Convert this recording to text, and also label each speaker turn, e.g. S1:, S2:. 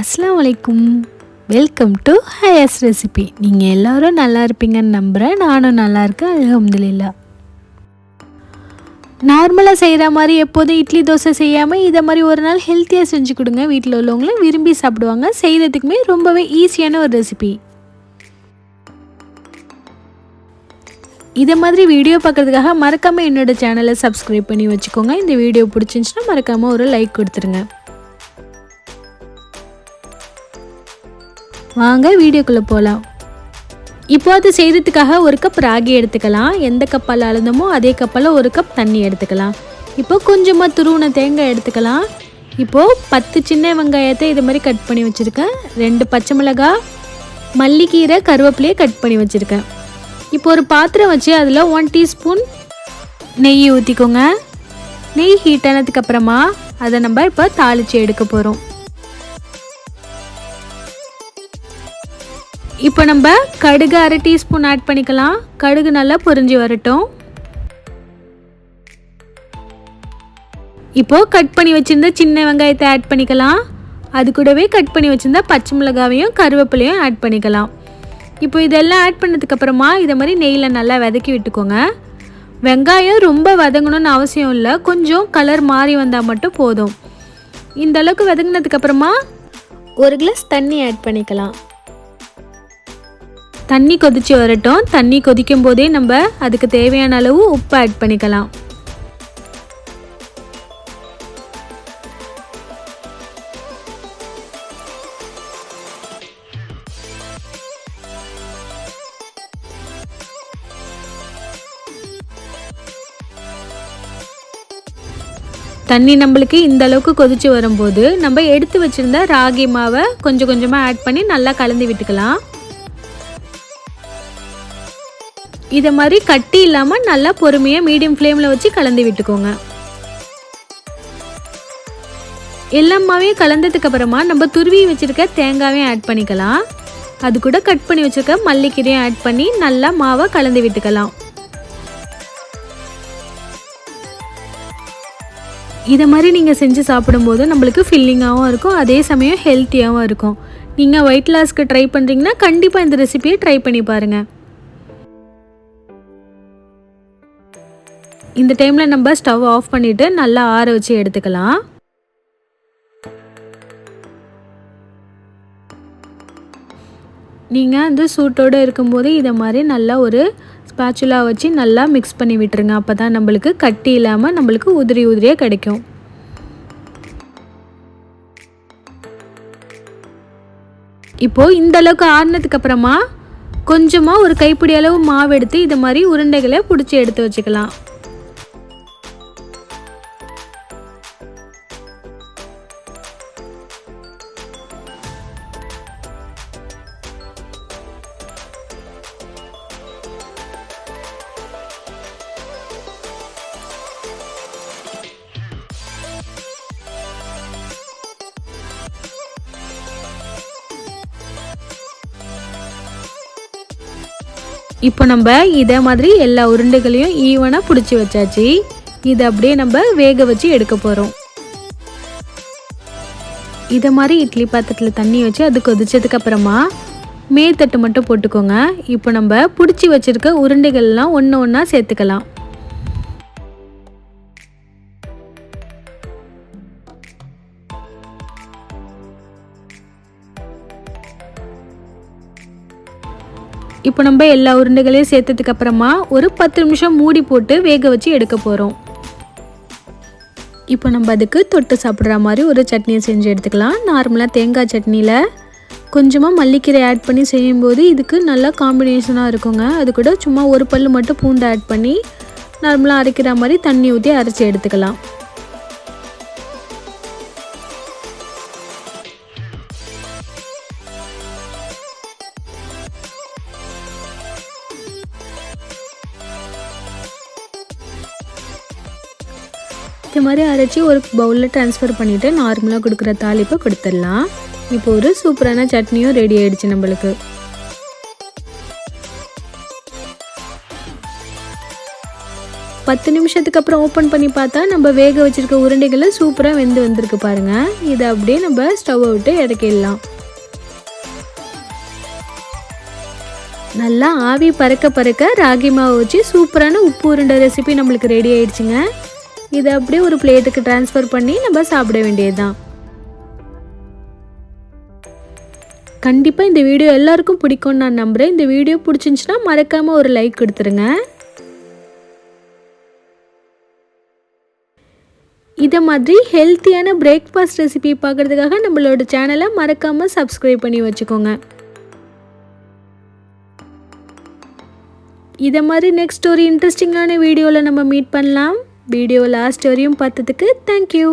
S1: அஸ்லாம் வலைக்கும் welcome to Hiace recipe நீங்கள் எல்லோரும் நல்லா இருப்பீங்கன்னு நம்புகிறேன் நானும் நல்லா இருக்கேன். அலமதுல்லா நார்மலாக செய்கிற மாதிரி எப்போதும் இட்லி தோசை செய்யாமல் இதை மாதிரி ஒரு நாள் ஹெல்த்தியாக செஞ்சு கொடுங்க. வீட்டில் உள்ளவங்களும் விரும்பி சாப்பிடுவாங்க. செய்கிறதுக்குமே ரொம்பவே ஈஸியான ஒரு ரெசிபி இதை மாதிரி வீடியோ பார்க்குறதுக்காக மறக்காமல் என்னோடய சேனலை சப்ஸ்கிரைப் பண்ணி வச்சுக்கோங்க. இந்த வீடியோ பிடிச்சிருந்துச்சுன்னா மறக்காமல் ஒரு லைக் கொடுத்துருங்க. வாங்க வீடியோக்குள்ளே போகலாம் இப்போ அது செய்கிறதுக்காக ஒரு கப் ராகி எடுத்துக்கலாம். எந்த கப்பால் அளந்தமோ அதே கப்பால் ஒரு கப் தண்ணி எடுத்துக்கலாம். இப்போ கொஞ்சமாக துருவின தேங்காய் எடுத்துக்கலாம். இப்போது பத்து சின்ன வெங்காயத்தை இது மாதிரி கட் பண்ணி வச்சுருக்கேன். ரெண்டு பச்சை மிளகாய் மல்லிக்கீரை கருவேப்பிலையை கட் பண்ணி வச்சுருக்கேன். இப்போ ஒரு பாத்திரம் வச்சு அதில் ஒன் டீஸ்பூன் நெய் ஊற்றிக்கோங்க நெய் ஹீட் ஆனதுக்கப்புறமா அதை நம்ம இப்போ தாளித்து எடுக்க போகிறோம் இப்போ நம்ம கடுகு அரை டீஸ்பூன் ஆட் பண்ணிக்கலாம். கடுகு நல்லா பொரிஞ்சு வரட்டும். இப்போ கட் பண்ணி வச்சிருந்த சின்ன வெங்காயத்தை ஆட் பண்ணிக்கலாம். அது கூடவே கட் பண்ணி வச்சிருந்த பச்சை மிளகாவையும் கருவேப்பிலையும் ஆட் பண்ணிக்கலாம். இப்போ இதெல்லாம் ஆட் பண்ணதுக்கப்புறமா இதை மாதிரி நெய்யில் நல்லா வதக்கி விட்டுக்கோங்க. வெங்காயம் ரொம்ப வதங்கணும்னு அவசியம் இல்லை. கொஞ்சம் கலர் மாறி வந்தால் மட்டும் போதும். இந்த அளவுக்கு வதங்கினதுக்கப்புறமா ஒரு கிளாஸ் தண்ணி ஆட் பண்ணிக்கலாம். தண்ணி கொதிச்சு வரட்டும். தண்ணி கொதிக்கும் போதே நம்ம அதுக்கு தேவையான அளவு உப்பு ஆட் பண்ணிக்கலாம். தண்ணி நம்மளுக்கு இந்த அளவுக்கு கொதிச்சு வரும்போது நம்ம எடுத்து வச்சிருந்த ராகி மாவை கொஞ்சம் கொஞ்சமாக ஆட் பண்ணி நல்லா கலந்து விட்டுக்கலாம். இதை மாதிரி கட்டி இல்லாமல் நல்லா பொறுமையாக மீடியம் ஃப்ளேமில் வச்சு கலந்து விட்டுக்கோங்க. எல்லாமாவையும் கலந்ததுக்கு அப்புறமா நம்ம துருவி வச்சுருக்க தேங்காவையும் ஆட் பண்ணிக்கலாம். அது கூட கட் பண்ணி வச்சுருக்க மல்லிக்கீரையும் ஆட் பண்ணி நல்லா மாவை கலந்து விட்டுக்கலாம். இதை மாதிரி நீங்கள் செஞ்சு சாப்பிடும்போது நம்மளுக்கு ஃபில்லிங்காகவும் இருக்கும் அதே சமயம் ஹெல்த்தியாகவும் இருக்கும். நீங்கள் வெயிட் லாஸ்க்கு ட்ரை பண்ணுறீங்கன்னா கண்டிப்பாக இந்த ரெசிபியை ட்ரை பண்ணி பாருங்கள் இந்த டைமில் நம்ம ஸ்டவ் ஆஃப் பண்ணிவிட்டு நல்லா ஆற வச்சு எடுத்துக்கலாம். நீங்கள் அந்த சூட்டோடு இருக்கும்போது இதை மாதிரி நல்லா ஒரு ஸ்பேச்சுலா வச்சு நல்லா மிக்ஸ் பண்ணி விட்டுருங்க. அப்போ தான் நம்மளுக்கு கட்டி இல்லாமல் நம்மளுக்கு உதிரி உதிரியாக கிடைக்கும். இப்போது இந்த அளவுக்கு ஆறுனதுக்கு அப்புறமா கொஞ்சமாக ஒரு கைப்பிடி அளவு மாவு எடுத்து இது மாதிரி உருண்டைகளை பிடிச்சி எடுத்து வச்சுக்கலாம். இப்போ நம்ம இதே மாதிரி எல்லா உருண்டைகளையும் ஈவனாக பிடிச்சி வச்சாச்சு. இதை அப்படியே நம்ம வேக வச்சு எடுக்க போகிறோம் இதை மாதிரி இட்லி பாத்திரத்தில் தண்ணி வச்சு அது கொதிச்சதுக்கு அப்புறமா மேத்தட்டு மட்டும் போட்டுக்கோங்க. இப்போ நம்ம பிடிச்சி வச்சுருக்க உருண்டைகள்லாம் ஒன்று ஒன்றா சேர்த்துக்கலாம். இப்போ நம்ம எல்லா உருண்டைகளையும் சேர்த்ததுக்கு அப்புறமா ஒரு பத்து நிமிஷம் மூடி போட்டு வேக வச்சு எடுக்க போகிறோம் இப்போ நம்ம அதுக்கு தொட்டு சாப்பிட்ற மாதிரி ஒரு சட்னியை செஞ்சு எடுத்துக்கலாம். நார்மலாக தேங்காய் சட்னியில் கொஞ்சமாக மல்லிக்கீரை ஆட் பண்ணி செய்யும்போது இதுக்கு நல்லா காம்பினேஷனாக இருக்குங்க. அது கூட சும்மா ஒரு பல் மட்டும் பூண்டு ஆட் பண்ணி நார்மலாக அரைக்கிற மாதிரி தண்ணி ஊற்றி அரைச்சி எடுத்துக்கலாம். இது மாதிரி அரைச்சி ஒரு பவுலில் ட்ரான்ஸ்ஃபர் பண்ணிவிட்டு நார்மலாக கொடுக்குற தாளிப்பை கொடுத்துடலாம். இப்போ ஒரு சூப்பரான சட்னியும் ரெடி ஆயிடுச்சு நம்மளுக்கு. பத்து நிமிஷத்துக்கு அப்புறம் ஓப்பன் பண்ணி பார்த்தா நம்ம வேக வச்சிருக்க உருண்டைகளை சூப்பராக வெந்து வந்திருக்கு பாருங்க. இதை அப்படியே நம்ம ஸ்டவ்வை விட்டு இறக்கிடலாம். நல்லா ஆவி பறக்க பறக்க ராகி மாவு வச்சு சூப்பரான உப்பு உருண்டை ரெசிபி நம்மளுக்கு ரெடி ஆயிடுச்சுங்க. இதை அப்படியே ஒரு பிளேட்டுக்கு ட்ரான்ஸ்ஃபர் பண்ணி நம்ம சாப்பிட வேண்டியது தான் கண்டிப்பாக இந்த வீடியோ எல்லாருக்கும் பிடிக்கும்னு நான் நம்புகிறேன் இந்த வீடியோ பிடிச்சிருந்துச்சுன்னா மறக்காமல் ஒரு லைக் கொடுத்துருங்க. இதை மாதிரி ஹெல்த்தியான பிரேக்ஃபாஸ்ட் ரெசிபி பார்க்குறதுக்காக நம்மளோட சேனலை மறக்காமல் சப்ஸ்கிரைப் பண்ணி வச்சுக்கோங்க. இதை மாதிரி நெக்ஸ்ட் ஒரு இன்ட்ரெஸ்டிங்கான வீடியோவில் நம்ம மீட் பண்ணலாம். வீடியோ லாஸ்ட் வரையும் பார்த்ததுக்கு தேங்க்யூ